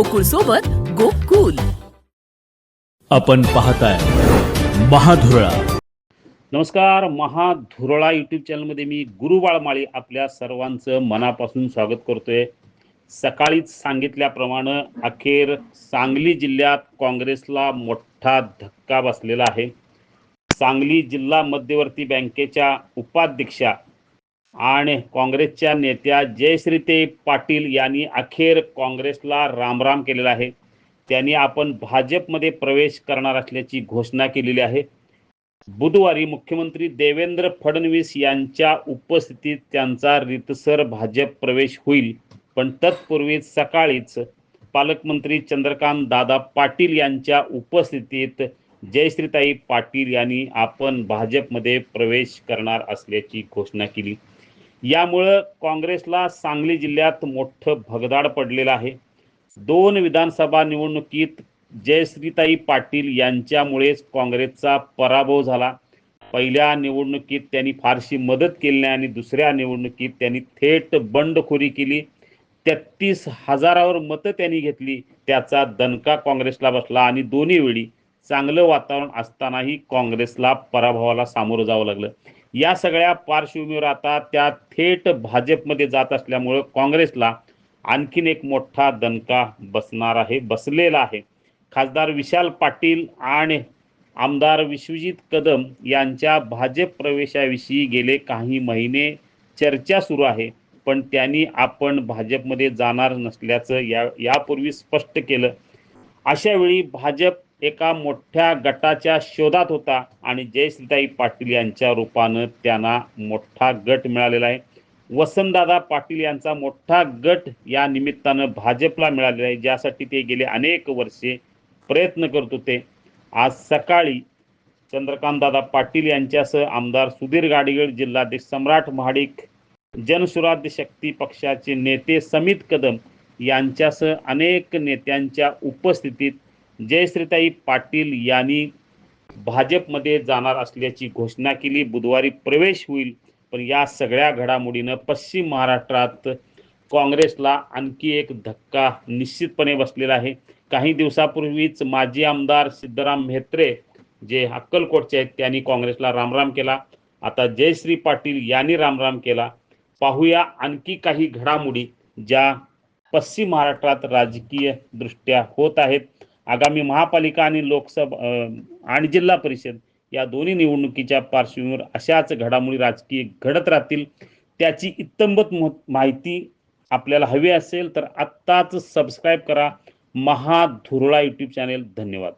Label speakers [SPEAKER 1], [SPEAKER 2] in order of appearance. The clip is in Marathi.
[SPEAKER 1] गोकुळ सोबत गोकुल.
[SPEAKER 2] आपण पाहताय महाधुरळा.
[SPEAKER 3] नमस्कार महाधुरळा यूट्यूब चॅनलमध्ये मी गुरु बाळमाळी आपल्या सर्वांचं मनापासून स्वागत करतोय. सकाळीच सांगितल्याप्रमाणे अखेर सांगली जिल्ह्यात काँग्रेसला मोठा धक्का बसलेला आहे. सांगली जिल्हा मध्यवर्ती बँकेच्या उपाध्यक्षा आणि काँग्रेसच्या नेत्या जयश्रीते पाटील यांनी अखेर काँग्रेसला रामराम केलेला आहे. त्यांनी आपण भाजपमध्ये प्रवेश करणार असल्याची घोषणा केलेली आहे. बुधवारी मुख्यमंत्री देवेंद्र फडणवीस यांच्या उपस्थितीत त्यांचा रितसर भाजप प्रवेश होईल. पण तत्पूर्वी सकाळीच पालकमंत्री चंद्रकांत दादा पाटील यांच्या उपस्थितीत जयश्रीताई पाटील यांनी आपण भाजपमध्ये प्रवेश करणार असल्याची घोषणा केली. यामुळं काँग्रेसला सांगली जिल्ह्यात मोठं भगदाड पडलेलं आहे. दोन विधानसभा निवडणुकीत जयश्रीताई पाटील यांच्यामुळेच काँग्रेसचा पराभव झाला. पहिल्या निवडणुकीत त्यांनी फारशी मदत केली नाही आणि दुसऱ्या निवडणुकीत त्यांनी थेट बंडखोरी केली. तेहतीस हजारावर मतं त्यांनी घेतली. त्याचा दणका काँग्रेसला बसला आणि दोन्ही वेळी चांगलं वातावरण असतानाही काँग्रेसला पराभवाला सामोरं जावं लागलं. या सगळ्या पार्श्वभूमीवर आता त्या थेट भाजपमध्ये जात असल्यामुळं काँग्रेसला आणखीन एक मोठा दणका बसणार आहे बसलेला आहे. खासदार विशाल पाटील आणि आमदार विश्वजित कदम यांच्या भाजप प्रवेशाविषयी गेले काही महिने चर्चा सुरू आहे पण त्यांनी आपण भाजपमध्ये जाणार नसल्याचं या यापूर्वी स्पष्ट केलं. अशावेळी भाजप एका मोठ्या गटाच्या शोधात होता आणि जयश्रीताई पाटील यांच्या रूपानं त्यांना मोठा गट मिळालेला आहे. वसंतदादा पाटील यांचा मोठा गट या निमित्तानं भाजपला मिळालेला आहे ज्यासाठी ते गेले अनेक वर्षे प्रयत्न करत होते. आज सकाळी चंद्रकांतदादा पाटील यांच्यासह आमदार सुधीर गाडीगड जिल्हाध्यक्ष सम्राट महाडिक जनसुराज्य शक्ती पक्षाचे नेते समित कदम यांच्यासह अनेक नेत्यांच्या उपस्थितीत जयश्रीताई पाटील यांनी भाजपमध्ये जाणार असल्याची घोषणा केली. बुधवारी प्रवेश होईल पण या सगळ्या घडामोडीनं पश्चिम महाराष्ट्रात काँग्रेसला आणखी एक धक्का निश्चितपणे बसलेला आहे. काही दिवसापूर्वीच माजी आमदार सिद्धराम म्हेत्रे जे अक्कलकोटचे आहेत त्यांनी काँग्रेसला रामराम केला. आता जयश्री पाटील यांनी रामराम केला. पाहूया आणखी काही घडामोडी ज्या पश्चिम महाराष्ट्रात राजकीय दृष्ट्या होत आहेत. आगामी महापालिका आणि लोकसभा आणि जिल्हा परिषद या दोन्ही निवडणुकीच्या पार्श्वभूमीवर अशाच घडामोडी राजकीय घडत राहतील त्याची इत्तंबत मह- माहिती आपल्याला हवी असेल तर आत्ताच सबस्क्राईब करा. महाधुरळा यूट्यूब चॅनेल धन्यवाद.